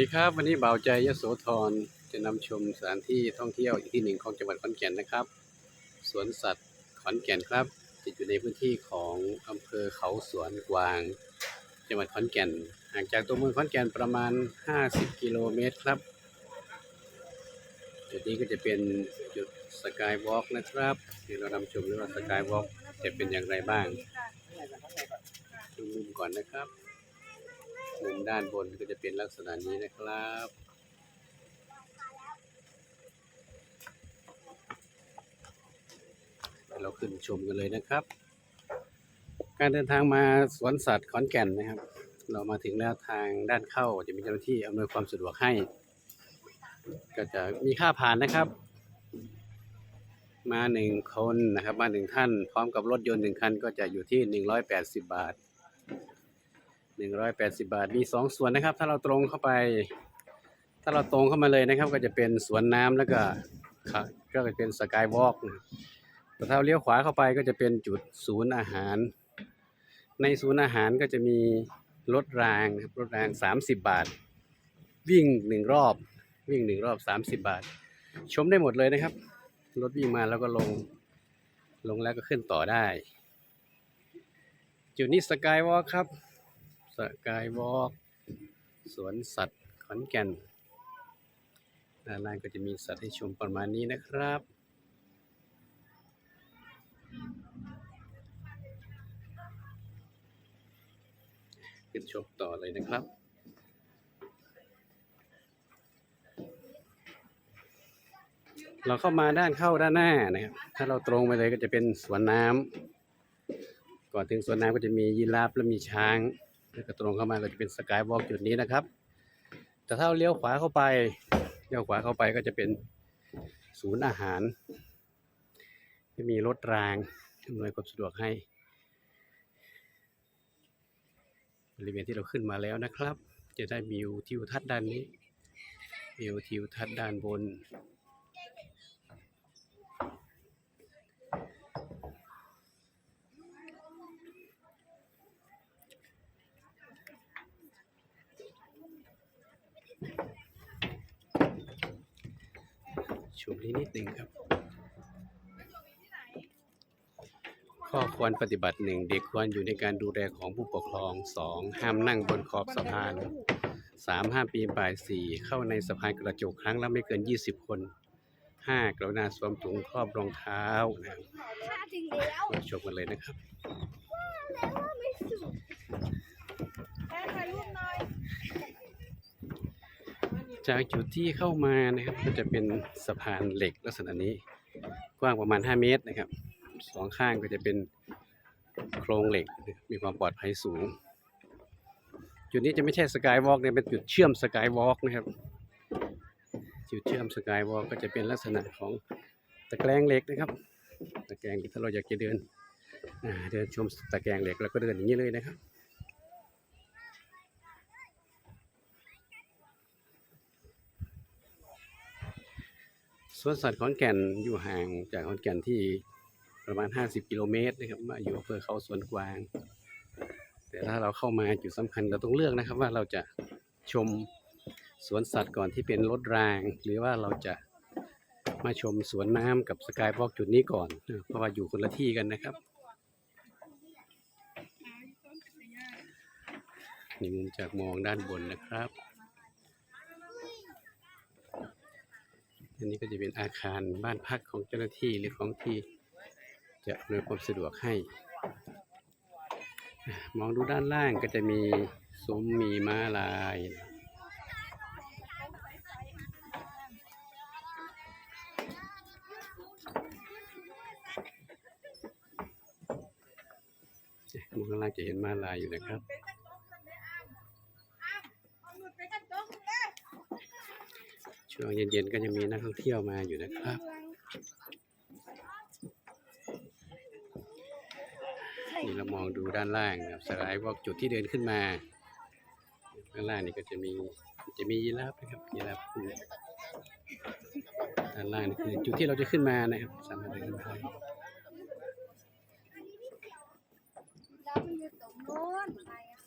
ดีครับวันนี้เบาใจยโสธรจะนำชมสถานที่ท่องเที่ยวอีกที่หนึ่งของจังหวัดขอนแก่นนะครับ สวนสัตว์ขอนแก่นครับติดอยู่ในพื้นที่ของอำเภอเขาสวนกวาง จังหวัดขอนแก่นห่างจากตัวเมืองขอนแก่นประมาณ 50 กิโลเมตรครับ จุดนี้ก็จะเป็นจุดสกายวอล์กนะครับเดี๋ยวเรานำชมด้วยว่าสกายวอล์กจะเป็นอย่างไรบ้างดูมุมก่อนนะครับ มุมด้านบนก็จะเป็นลักษณะนี้นะครับเดี๋ยวเราขึ้นชมกันเลยนะครับ การเดินทางมาสวนสัตว์ขอนแก่นนะครับ เรามาถึงแล้วทางด้านเข้าจะมีเจ้าหน้าที่อำนวยความสะดวกให้ ก็จะมีค่าผ่านนะครับ มาหนึ่งคนนะครับ มาหนึ่งท่าน พร้อมกับรถยนต์หนึ่งคันก็จะอยู่ที่หนึ่งร้อยแปดสิบบาท หนึ่งร้อยแปดสิบาทมีสองส่วนนะครับ ถ้าเราตรงเข้าไป ถ้าเราตรงเข้ามาเลยนะครับ ก็จะเป็นสวนน้ำแล้วก็ค่ะก็จะเป็นสกายวอล์กแต่ถ้าเราเลี้ยวขวาเข้าไปก็จะเป็นจุดศูนย์อาหาร ในศูนย์อาหารก็จะมีรถรางนะครับรถรางสามสิบบาท วิ่งหนึ่งรอบ วิ่งหนึ่งรอบสามสิบบาท ชมได้หมดเลยนะครับ รถวิ่งมาแล้วก็ลง ลงแล้วก็ขึ้นต่อได้ จุดนี้สกายวอล์กครับ สกายวอล์กสวนสัตว์ขอนแก่นด้านล่างก็จะมีสัตว์ให้ชมประมาณนี้นะครับ ขึ้นชมต่อเลยนะครับเราเข้ามาด้านเข้าด้านหน้านะครับ ถ้าเราตรงไปเลยก็จะเป็นสวนน้ำก่อนถึงสวนน้ำก็จะมียีราฟและมีช้าง ก็ตรงเข้ามาก็จะเป็นสกายวอล์กจุดนี้นะครับ แต่ถ้าเลี้ยวขวาเข้าไปเลี้ยวขวาเข้าไปก็จะเป็นศูนย์อาหารจะมีรถรางอำนวยความสะดวกให้บริเวณที่เราขึ้นมาแล้วนะครับ จะได้วิวทิวทัศน์ด้านนี้วิวทิวทัศน์ด้านบน ชมนี้นิดหนึ่งครับ ข้อควรปฏิบัติหนึ่งเด็กควรอยู่ในการดูแลของผู้ปกครองสองห้ามนั่งบนขอบสะพานสามห้ามปีนป่ายสี่เข้าในสะพานกระจกครั้งละไม่เกินยี่สิบคนห้ากรุณาสวมถุงครอบรองเท้านะครับถึงแล้วมาชมกันเลยนะครับไม่สุดแค่ถ่ายรูปหน่อย จากจุดที่เข้ามานะครับ ก็จะเป็นสะพานเหล็กลักษณะนี้ กว้างประมาณ 5 เมตรนะครับสองข้างก็จะเป็นโครงเหล็กมีความปลอดภัยสูง จุดนี้จะไม่ใช่สกายวอล์กเนี่ยเป็นจุดเชื่อมสกายวอล์กนะครับ จุดเชื่อมสกายวอล์กก็จะเป็นลักษณะของตะแกรงเหล็กนะครับ ตะแกรงถ้าเราอยากจะเดินเดินชมตะแกรงเหล็กแล้วก็เดินอย่างนี้เลยนะครับ วนสัตว์ขอนแก่นอยู่ห่างจากขอนแก่นที่ประมาณ 50 กิโลเมตรนะครับมาอยู่อำเภอเขาสวนกวาง แต่ถ้าเราเข้ามาจุดสำคัญเราต้องเลือกนะครับว่าเราจะชมสวนสัตว์ก่อนที่เป็นรถราง หรือว่าเราจะมาชมสวนน้ำกับสกายวอล์กจุดนี้ก่อน เพราะว่าอยู่คนละที่กันนะครับนี่มุมจากมองด้านบนนะครับ นนี้ก็จะเป็นอาคารบ้านพักของเจ้าหน้าที่หรือของที่จะอำนวยความสะดวกให้ มองดูด้านล่างก็จะมีซุ้มมีม้าลายมองข้างล่างจะเห็นม้าลายอยู่นะครับ ช่วงเย็นๆก็จะมีนักท่องเที่ยวมาอยู่นะครับ นี่เรามองดูด้านล่างนะครับสไลด์ว่าจุดที่เดินขึ้นมาข้างล่างนี่ก็จะมีจะมียีราฟนะครับยีราฟคู่ด้านล่างนี่คือจุดที่เราจะขึ้นมานะครับสามารถเดินขึ้นมาได้แล้วมันอยู่ตรงโน้นไปอะ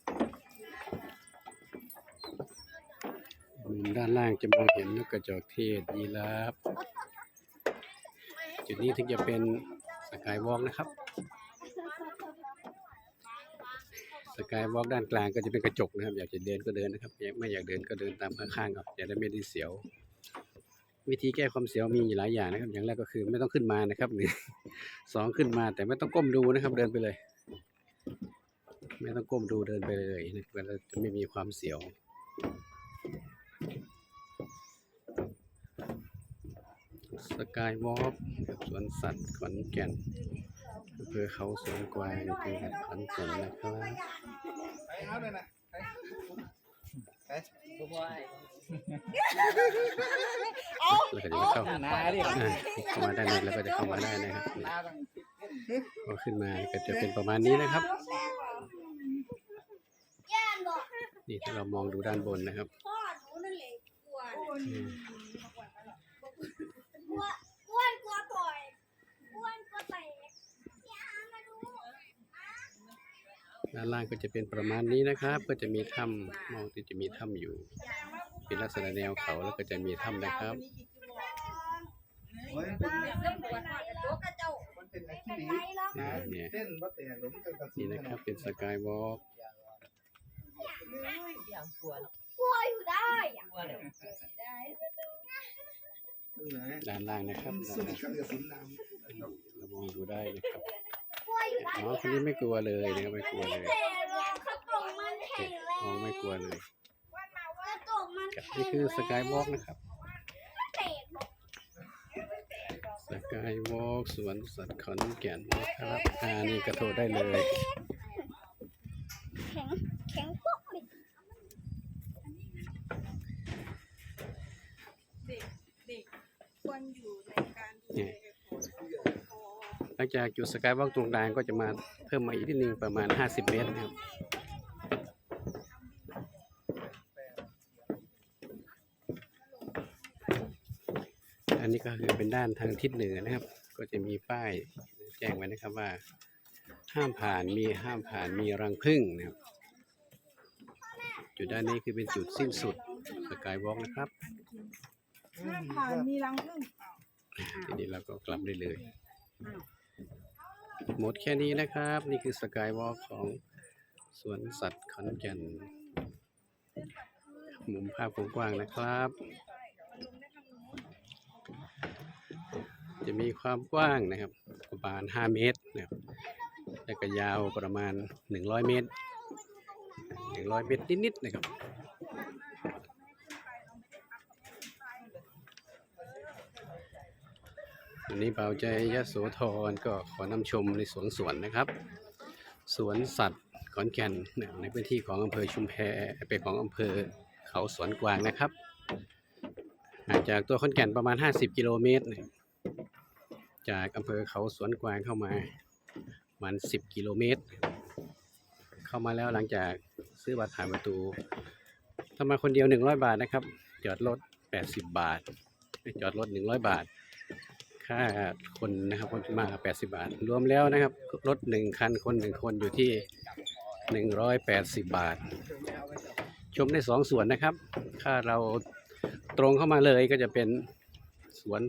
มุมด้านล่างจะมองเห็นนกกระจอกเทศยีราฟจุดนี้ถึงจะเป็นสกายวอล์กนะครับ สกายวอล์กด้านกลางก็จะเป็นกระจกนะครับ อยากจะเดินก็เดินนะครับ ไม่อยากเดินก็เดินตามข้างๆครับจะได้ไม่ได้เสียว วิธีแก้ความเสียวมีหลายอย่างนะครับ อย่างแรกก็คือไม่ต้องขึ้นมานะครับหนึ่งสองขึ้นมาแต่ไม่ต้องก้มดูนะครับ เดินไปเลย ไม่ต้องก้มดูเดินไปเลยนะครับเราจะไม่มีความเสียว สกายวอล์กสวนสัตว์ขอนแก่นอำเภอเขาสวนกวางจังหวัดขอนแก่นนะครับไปเอาเลยนะไปไปแล้วก็จะเข้าหน้าดิอ่าเข้ามาด้านในแล้วก็จะเข้ามาได้นะครับหน้าต้องพอขึ้นมาก็จะเป็นประมาณนี้นะครับ นี่ถ้าเรามองดูด้านบนนะครับพ่อหนูนั่นแหละ กลัวอืมกลัวกลัวกลัวต่อยกลัวกลัวเตะอย่ามาดูด้านล่างก็จะเป็นประมาณนี้นะครับ ก็จะมีถ้ำมองที่จะมีถ้ำอยู่ เป็นลักษณะแนวเขาแล้วก็จะมีถ้ำนะครับ เฮ้ยเป็นมันเป็นไรหรอกมันเป็นอะไรไม่ที่เป็นดีไรหรอกนะเนี่ย เส้นวัดแต่หลงกันกระสุนี่นนะครับเป็นสกายวอล์กกลัวอยู่ได้อะด้านล่างนะครับด้านสู้ล่างกันกระสุนน้เรามองดูได้นะครับกลัวอยู่ได้น้องคนนี้ไม่กลัวเลยนะครับไม่กลัวเลยแต่หรอกกระจกมันแข็งแรงน้องไม่กลัวเลยกระจกมันครับแข็งนี่คือสกายวอล์กนะครับเตะบอกสกายวอล์กสวนสัตว์ขอนแก่นนะครับอ่านี่กระโทรได้เลย แข็งแข็งปุ๊บเลย เด็กเด็กควรอยู่ในการดูแลของพอ หลัง จากจุดสกายวอล์กตรงกลางก็จะมาเพิ่มมาอีกนิดนึงประมาณ 50 เมตรนะครับอันนี้ก็คือเป็นด้านทางทิศเหนือนะครับ ก็จะมีป้ายแจ้งไว้นะครับว่า ห้ามผ่านมีห้ามผ่านมีรังผึ้งนะครับ จุดด้านนี้คือเป็นจุดสิ้นสุดสกายวอล์กนะครับห้ามผ่านมีรังผึ้งทีนี้เราก็กลับได้เลย หมดแค่นี้นะครับ นี่คือสกายวอล์กของสวนสัตว์ขอนแก่นมุมภาพกว้างๆนะครับ จะมีความกว้างนะครับ ประมาณ 5 เมตรนะครับแล้วก็ยาวประมาณ 100 เมตร 100 เมตรนิดๆนะครับ วันนี้เบาใจยะโสธรก็ขอนำชมในสวนสวนนะครับ สวนสัตว์ขอนแก่นในพื้นที่ของอำเภอชุมแพเป็นของอำเภอเขาสวนกวางนะครับห่างจากตัวขอนแก่นประมาณ 50 กิโลเมตร จากอำเภอเขาสวนกวางเข้ามาประมาณ10 กิโลเมตร เข้ามาแล้วหลังจากซื้อบัตรผ่านประตูถ้ามาคนเดียว 100 บาทนะครับ จอดรถ 80 บาท จอดรถ 100 บาท ค่าคนนะครับคนมา80บาท รวมแล้วนะครับ รถหนึ่งคันคนหนึ่งคนอยู่ที่180บาท ชมได้สองส่วนนะครับถ้าเราตรงเข้ามาเลยก็จะเป็นสวน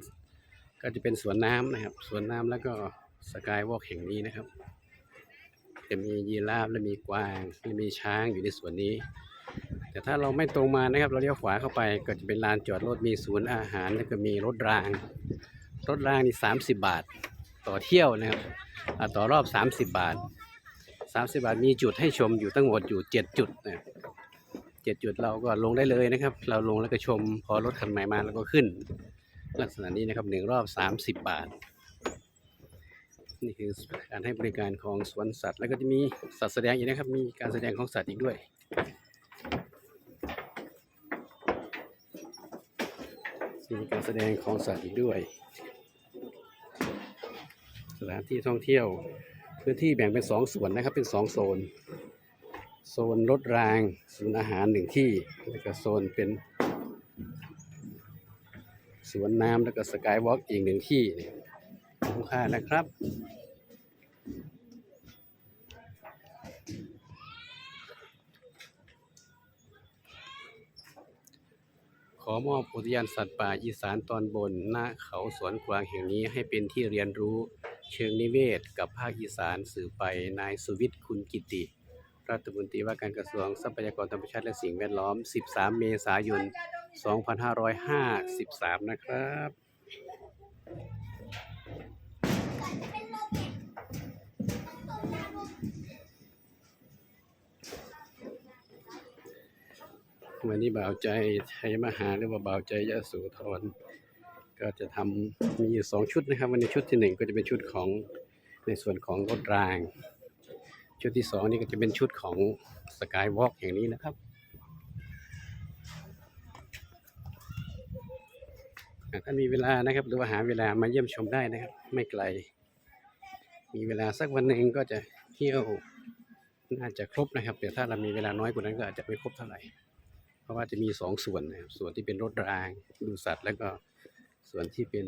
ก็จะเป็นสวนน้ำนะครับ สวนน้ำแล้วก็สกายวอล์กแห่งนี้นะครับ จะมียีราฟและมีกวางและมีช้างอยู่ในสวนนี้ แต่ถ้าเราไม่ตรงมานะครับ เราเลี้ยวขวาเข้าไปก็จะเป็นลานจอดรถมีศูนย์อาหาร แล้วก็มีรถราง รถรางนี่สามสิบบาท ต่อเที่ยวนะครับต่อรอบสามสิบบาทสามสิบาทมีจุดให้ชมอยู่ทั้งหมดอยู่เจ็ดจุดนะเจ็ดจุดเราก็ลงได้เลยนะครับ เราลงแล้วก็ชมพอรถคันใหม่มาแล้วก็ขึ้น ลักษณะนี้นะครับหนึ่งรอบสามสิบบาท นี่คือการให้บริการของสวนสัตว์ แล้วก็จะมีสัตว์แสดงอีกนะครับ มีการแสดงของสัตว์อีกด้วยมีการแสดงของสัตว์อีกด้วย สถานที่ท่องเที่ยว พื้นที่แบ่งเป็นสองส่วนนะครับ เป็นสองโซน โซนรถรางศูนย์อาหารหนึ่งที่แล้วก็โซนเป็นสวนน้ำแล้วก็สกายวอล์กอีกหนึ่งที่นี่ยคุ้มค่านะครับขอมอบอุทยานสัตว์ป่าอีสานตอนบนณเขาสวนกวางแห่งนี้ให้เป็นที่เรียนรู้ เชิงนิเวศ กับภาคอีสานสื่อไปนายสุวิทย์คุณกิติ รัฐมนตรีว่าการกระทรวงทรัพยากรธรรมชาติและสิ่งแวดล้อม 13 เมษายน 2553 นะครับวันนี้บ่าวใจไทยมหาหรือว่าบ่าวใจยะโสธร ก็จะทำมีอยู่สองชุดนะครับ วันนี้ชุดที่หนึ่งก็จะเป็นชุดของในส่วนของรถราง ชุดที่สองนี่ก็จะเป็นชุดของสกายวอล์กอย่างนี้นะครับหากท่ามีเวลานะครับหรือว่าหาเวลามาเยี่ยมชมได้นะครับ ไม่ไกล มีเวลาสักวันหนึ่งก็จะเที่ยวน่าจะครบนะครับแต่ถ้าเรามีเวลาน้อยกว่านั้นก็อาจจะไม่ครบเท่าไหร่ เพราะว่าจะมีสองส่วนนะครับส่วนที่เป็นรถรางดูสัตว์แล้วก็ ส่วนที่เป็น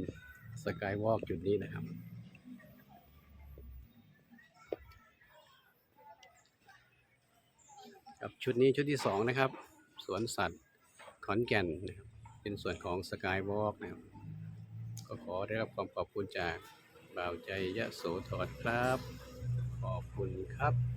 สกายวอล์กจุดนี้นะครับ ครับชุดนี้ชุดที่สองนะครับ สวนสัตว์ขอนแก่นนะครับเป็นส่วนของสกายวอล์กนะครับ ก็ขอได้รับความขอบคุณจากบ่าวใจยะโสธรครับ ขอบคุณครับ